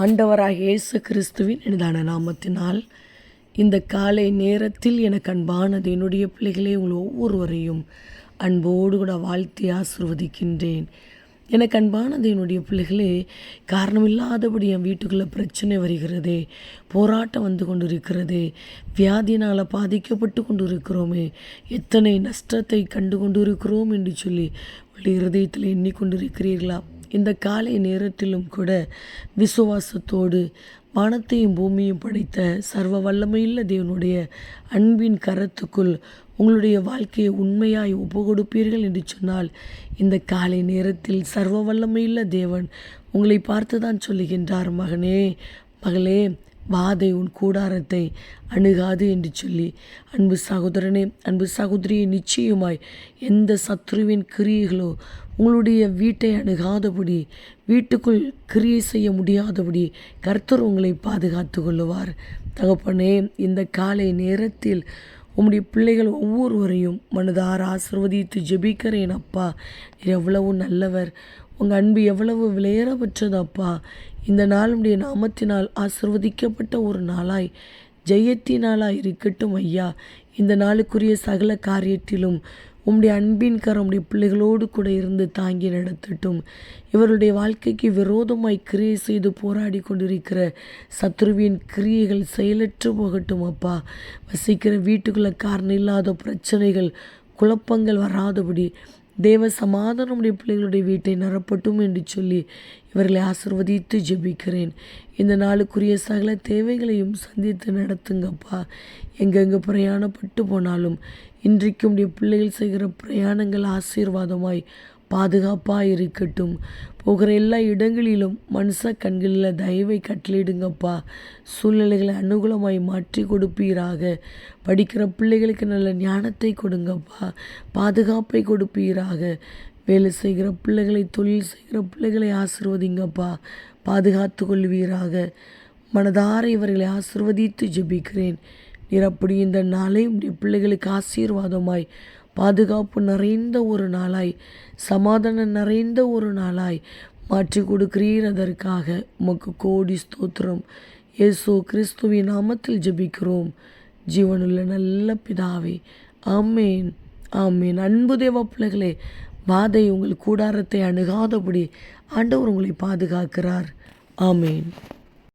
ஆண்டவராக இயேசு கிறிஸ்துவின் எனதான நாமத்தினால் இந்த காலை நேரத்தில் எனக்கு அன்பானது என்னுடைய பிள்ளைகளே உங்கள் ஒவ்வொருவரையும் அன்போடு கூட வாழ்த்தி ஆசிர்வதிக்கின்றேன். எனக்கு அன்பானது என்னுடைய பிள்ளைகளே காரணமில்லாதபடி என் வீட்டுக்குள்ளே பிரச்சனை வருகிறதே போராட்டம் வந்து கொண்டு இருக்கிறதே வியாதினால் பாதிக்கப்பட்டு கொண்டு இருக்கிறோமே எத்தனை நஷ்டத்தை கண்டு கொண்டு இருக்கிறோம் என்று சொல்லி உள்ள இருதயத்தில் எண்ணிக்கொண்டு இருக்கிறீர்களா இந்த காலை நேரத்திலும் கூட விசுவாசத்தோடு வானத்தையும் பூமியும் படைத்த சர்வ வல்லமையுள்ள தேவனுடைய அன்பின் கரத்துக்குள் உங்களுடைய வாழ்க்கையை உண்மையாய் ஒப்பு கொடுப்பீர்கள் என்று சொன்னால் இந்த காலை நேரத்தில் சர்வ வல்லமையுள்ள தேவன் உங்களை பார்த்து தான் சொல்லுகின்றார் மகனே மகளே. வாதை உன் கூடாரத்தை அணுகாது என்று சொல்லி. அன்பு சகோதரனே அன்பு சகோதரியை நிச்சயமாய் எந்த சத்ருவின் கிரியைகளோ உங்களுடைய வீட்டை அணுகாதபடி வீட்டுக்குள் கிரியை செய்ய முடியாதபடி கர்த்தர் உங்களை பாதுகாத்து கொள்ளுவார். தகப்பனே இந்த காலை நேரத்தில் உம்முடைய பிள்ளைகள் ஒவ்வொருவரையும் மனதார ஆசிர்வதித்து ஜெபிக்கிறேன் அப்பா. எவ்வளவு நல்லவர். உங்கள் அன்பு எவ்வளவு விலையேறப்பட்டது அப்பா இந்த நாளுடைய நாமத்தினால் ஆசிர்வதிக்கப்பட்ட ஒரு நாளாய் ஜெயத்தினாலாய் இருக்கட்டும் ஐயா. இந்த நாளுக்குரிய சகல காரியத்திலும் உம்முடைய அன்பின் கரம் உடைய பிள்ளைகளோடு கூட இருந்து தாங்கி நடத்தட்டும். இவருடைய வாழ்க்கைக்கு விரோதமாய் கிரியை செய்து போராடி கொண்டிருக்கிற சத்ருவின் கிரியைகள் செயலற்று போகட்டும் அப்பா. வசிக்கிற வீட்டுக்குள்ளே காரணம் இல்லாத பிரச்சனைகள் குழப்பங்கள் வராதபடி தேவ சமாதானமுடைய பிள்ளைகளுடைய வீட்டை நிரப்பட்டும் என்று சொல்லி இவர்களை ஆசிர்வதித்து ஜெபிக்கிறேன். இந்த நாளுக்குரிய சகல தேவைகளையும் சந்தித்து நடத்துங்கப்பா. எங்கெங்கே பிரயாணப்பட்டு போனாலும் இன்றைக்கும் உடைய பிள்ளைகள் செய்கிற பிரயாணங்கள் ஆசீர்வாதமாய் பாதுகாப்பாக இருக்கட்டும். போகிற எல்லா இடங்களிலும் மனுஷ கண்களில் தயவை கட்டளையிடுங்கப்பா. சூழ்நிலைகளை அனுகூலமாய் மாற்றி கொடுப்பீராக. படிக்கிற பிள்ளைகளுக்கு நல்ல ஞானத்தை கொடுங்கப்பா. பாதுகாப்பை கொடுப்பீராக. வேலை செய்கிற பிள்ளைகளை தொழில் செய்கிற பிள்ளைகளை ஆசிர்வதிங்கப்பா. பாதுகாத்து கொள்வீராக. மனதார இவர்களை ஆசிர்வதித்து ஜெபிக்கிறேன். நீர் அப்படி இந்த நாளை உடைய பிள்ளைகளுக்கு ஆசீர்வாதமாய் பாதுகாப்பு நிறைந்த ஒரு நாளாய் சமாதானம் நிறைந்த ஒரு நாளாய் மாற்றி கொடுக்கிறீர் அதற்காக. உமக்கு கோடி ஸ்தோத்திரம். இயேசு கிறிஸ்துவின் நாமத்தில் ஜெபிக்கிறோம். ஜீவனுள்ள நல்ல பிதாவே ஆமேன் ஆமேன். அன்பு தேவ பிள்ளைகளே வாதை உங்கள் கூடாரத்தை அணுகாதபடி ஆண்டவர் உங்களை பாதுகாக்கிறார். ஆமேன்.